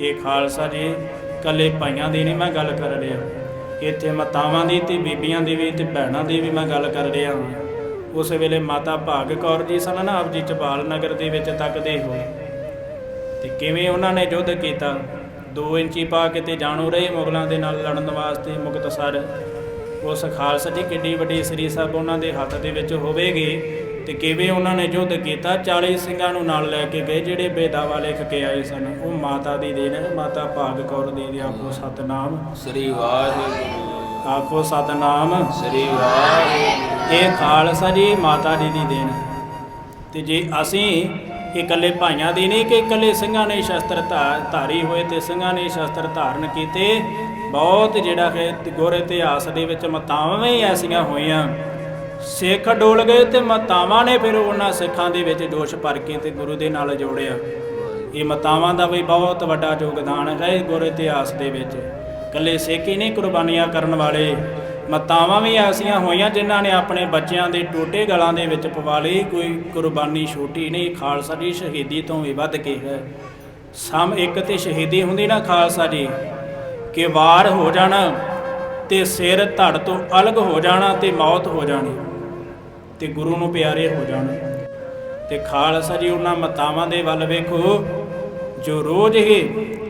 ਇਹ ਖਾਲਸਾ ਜੀ ਕੱਲੇ ਭਾਈਆਂ ਦੀ ਨਹੀਂ ਮੈਂ ਗੱਲ ਕਰ ਰਿਹਾ। ਇੱਥੇ ਮਾਤਾਵਾਂ ਦੀ ਤੇ ਬੀਬੀਆਂ ਦੀ ਵੀ ਤੇ ਭੈਣਾਂ ਦੀ ਵੀ ਮੈਂ ਗੱਲ ਕਰ ਰਿਹਾ ਹਾਂ। ਉਸ ਵੇਲੇ ਮਾਤਾ ਭਾਗ ਕੌਰ ਜੀ ਸਨ ਨਾ ਆਪ ਜੀ ਚਬਾਲ ਨਗਰ ਦੇ ਵਿੱਚ ਤੱਕਦੇ ਹੋਏ। ਤੇ ਕਿਵੇਂ ਉਹਨਾਂ ਨੇ ਯੁੱਧ ਕੀਤਾ? 2 ਇੰਚੀ ਪਾ ਕੇ ਤੇ ਜਾਣੂ ਰਹੇ ਮੁਗਲਾਂ ਦੇ ਨਾਲ ਲੜਨ ਵਾਸਤੇ ਮੁਕਤਸਰ। ਉਸ ਖਾਲਸਾ ਜੀ ਕਿੱਡੀ ਵੱਡੀ ਸ੍ਰੀ ਸਾਹਿਬ ਉਹਨਾਂ ਦੇ ਹੱਥ ਦੇ ਵਿੱਚ ਹੋਵੇਗੀ ਤੇ ਕਿਵੇਂ ਉਹਨਾਂ ਨੇ ਯੁੱਧ ਕੀਤਾ 40 ਸਿੰਘਾਂ ਨੂੰ ਨਾਲ ਲੈ ਕੇ ਗਏ ਜਿਹੜੇ ਬੇਦਾਵਾ ਲਿਖ ਕੇ ਆਏ ਸਨ। ਉਹ ਮਾਤਾ ਦੀ ਦੇਣ ਹੈ ਮਾਤਾ ਭਾਗ ਕੌਰ ਦੀ ਦੀ ਆਪੋ ਸਤਨਾਮ। ਸ੍ਰੀ ਵਾਹਿਗੁਰੂ। ਆਖੋ ਸਤਨਾਮ। ਸ੍ਰੀ ਵਾਹਿਗੁਰੂ। ਇਹ ਖਾਲਸਾ ਜੀ ਮਾਤਾ ਜੀ ਦੀ ਦੇਣ। ਹੈ। ਤੇ ਜੇ ਅਸੀਂ ਇਕੱਲੇ ਭਾਈਆਂ ਦੀ ਨਹੀਂ ਕਿ ਇਕੱਲੇ ਸਿੰਘਾਂ ਨੇ ਸ਼ਸਤਰ ਧਾਰੀ ਹੋਏ ਤੇ ਸਿੰਘਾਂ ਨੇ ਸ਼ਸਤਰ ਧਾਰਨ ਕੀਤੇ ਬਹੁਤ ਜਿਹੜਾ ਹੈ ਗੁਰ ਇਤਿਹਾਸ ਦੇ ਵਿੱਚ ਮਤਾਵਾਂ ਵੀ ਐਸੀਆਂ ਹੋਈਆਂ। ਸਿੱਖ ਡੋਲ ਗਏ ਤੇ ਮਤਾਵਾਂ ਨੇ ਫਿਰ ਉਹਨਾਂ ਸਿੱਖਾਂ ਦੇ ਵਿੱਚ ਜੋਸ਼ ਭਰ ਕੇ ਤੇ ਗੁਰੂ ਦੇ ਨਾਲ ਜੋੜਿਆ। ਇਹ ਮਤਾਵਾਂ ਦਾ ਵੀ ਬਹੁਤ ਵੱਡਾ ਯੋਗਦਾਨ ਹੈ ਗੁਰ ਇਤਿਹਾਸ ਦੇ ਵਿੱਚ। ਇਕੱਲੇ ਸਿੱਖ ਹੀ ਨਹੀਂ ਕੁਰਬਾਨੀਆਂ ਕਰਨ ਵਾਲੇ। ਮਤਾਵਾਂ ਵੀ ਐਸੀਆਂ ਹੋਈਆਂ ਜਿਨ੍ਹਾਂ ਨੇ ਆਪਣੇ ਬੱਚਿਆਂ ਦੇ ਟੋਟੇ ਗਲਾਂ ਦੇ ਵਿੱਚ ਪਵਾ ਲਈ। ਕੋਈ ਕੁਰਬਾਨੀ ਛੋਟੀ ਨਹੀਂ, ਖਾਲਸਾ ਦੀ ਸ਼ਹੀਦੀ ਤੋਂ ਵੀ ਵੱਧ ਕੇ ਹੈ। ਸਮ ਇੱਕ ਤੇ ਸ਼ਹੀਦੀ ਹੁੰਦੀ ਨਾ ਖਾਲਸਾ ਜੀ, ਕਿ ਵਾਰ ਹੋ ਜਾਣਾ। ਤੇ ਸਿਰ ਧੜ ਤੋਂ ਅਲੱਗ ਹੋ ਜਾਣਾ ਤੇ ਮੌਤ ਹੋ ਜਾਣੀ ਤੇ ਗੁਰੂ ਨੂੰ ਪਿਆਰੇ ਹੋ ਜਾਣਾ। ਤੇ ਖਾਲਸਾ ਜੀ ਉਹਨਾਂ ਮਤਾਵਾਂ ਦੇ ਵੱਲ ਵੇਖੋ ਜੋ ਰੋਜ਼ ਹੀ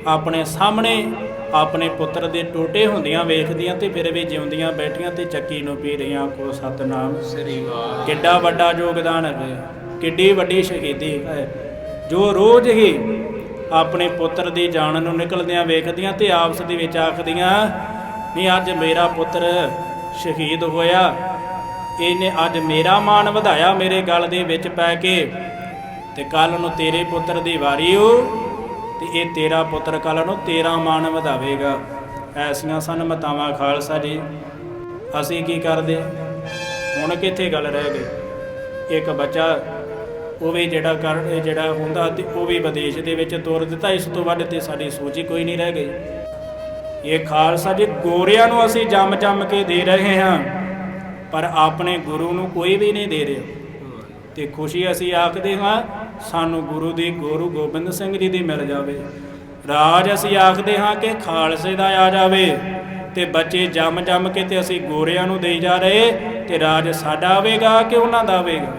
ਆਪਣੇ ਸਾਹਮਣੇ ਆਪਣੇ ਪੁੱਤਰ ਦੇ ਟੋਟੇ ਹੁੰਦੀਆਂ ਵੇਖਦੀਆਂ ਤੇ ਫਿਰ ਵੀ ਜਿਉਂਦੀਆਂ ਬੈਠੀਆਂ ਤੇ ਚੱਕੀ ਨੂੰ ਪੀ ਰਹੀਆਂ ਕੋ ਸਤਨਾਮ। ਸ੍ਰੀ ਵਾਹਿਗੁਰੂ। ਕਿੱਡਾ ਵੱਡਾ ਯੋਗਦਾਨ ਹੈ ਕਿੱਡੀ ਵੱਡੀ ਸ਼ਹੀਦੀ ਹੈ। ਜੋ ਰੋਜ਼ ਹੀ ਆਪਣੇ ਪੁੱਤਰ ਦੀ ਜਾਨ ਨੂੰ ਨਿਕਲਦਿਆਂ ਵੇਖਦੀਆਂ ਤੇ ਆਪਸ ਦੇ ਵਿੱਚ ਆਖਦੀਆਂ ਨਹੀਂ ਅੱਜ ਮੇਰਾ ਪੁੱਤਰ ਸ਼ਹੀਦ ਹੋਇਆ। ਇਹਨੇ ਅੱਜ ਮੇਰਾ ਮਾਣ ਵਧਾਇਆ ਮੇਰੇ ਗਲ ਦੇ ਵਿੱਚ ਪੈ ਕੇ। ਤੇ ਕੱਲ ਨੂੰ ਤੇਰੇ ਪੁੱਤਰ ਦੀ ਵਾਰੀ ਹੋ ਤੇ ਇਹ ਤੇਰਾ ਪੁੱਤਰ ਕੱਲ ਨੂੰ ਤੇਰਾ ਮਾਣ ਵਧਾਵੇਗਾ। ਐਸੀਆਂ ਸਨ ਮਤਾਵਾਂ ਖਾਲਸਾ ਜੀ, ਅਸੀਂ ਕੀ ਕਰਦੇ? ਹੁਣ ਕਿੱਥੇ ਗੱਲ ਰਹਿ ਗਈ? ਇੱਕ ਬੱਚਾ, ਉਹ ਵੀ ਜਿਹੜਾ ਕਰ ਇਹ ਜਿਹੜਾ ਹੁੰਦਾ ਤੇ ਉਹ ਵੀ ਵਿਦੇਸ਼ ਦੇ ਵਿੱਚ ਤੋਰ ਦਿੱਤਾ। ਇਸ ਤੋਂ ਵੱਧ ਤੇ ਸਾਡੀ ਸੋਚ ਹੀ ਕੋਈ ਨਹੀਂ ਰਹਿ ਗਈ। ਇਹ ਖਾਲਸਾ ਜੀ, ਗੋਰਿਆਂ ਨੂੰ ਅਸੀਂ ਜੰਮ ਜੰਮ ਕੇ ਦੇ ਰਹੇ ਹਾਂ, ਪਰ ਆਪਣੇ ਗੁਰੂ ਨੂੰ ਕੋਈ ਵੀ ਨਹੀਂ ਦੇ ਰਿਹਾ। ਤੇ ਖੁਸ਼ੀ ਅਸੀਂ ਆਖਦੇ ਹਾਂ, ਸਾਨੂੰ ਗੁਰੂ ਦੀ, ਗੁਰੂ ਗੋਬਿੰਦ ਸਿੰਘ ਜੀ ਦੀ ਮਿਲ ਜਾਵੇ। ਰਾਜ ਅਸੀਂ ਆਖਦੇ ਹਾਂ ਕਿ ਖਾਲਸੇ ਦਾ ਆ ਜਾਵੇ, ਤੇ ਬੱਚੇ ਜੰਮ ਜੰਮ ਕੇ ਤੇ ਅਸੀਂ ਗੋਰਿਆਂ ਨੂੰ ਦੇਈ ਜਾ ਰਹੇ, ਤੇ ਰਾਜ ਸਾਡਾ ਆਵੇਗਾ ਕਿ ਉਹਨਾਂ ਦਾ ਆਵੇਗਾ?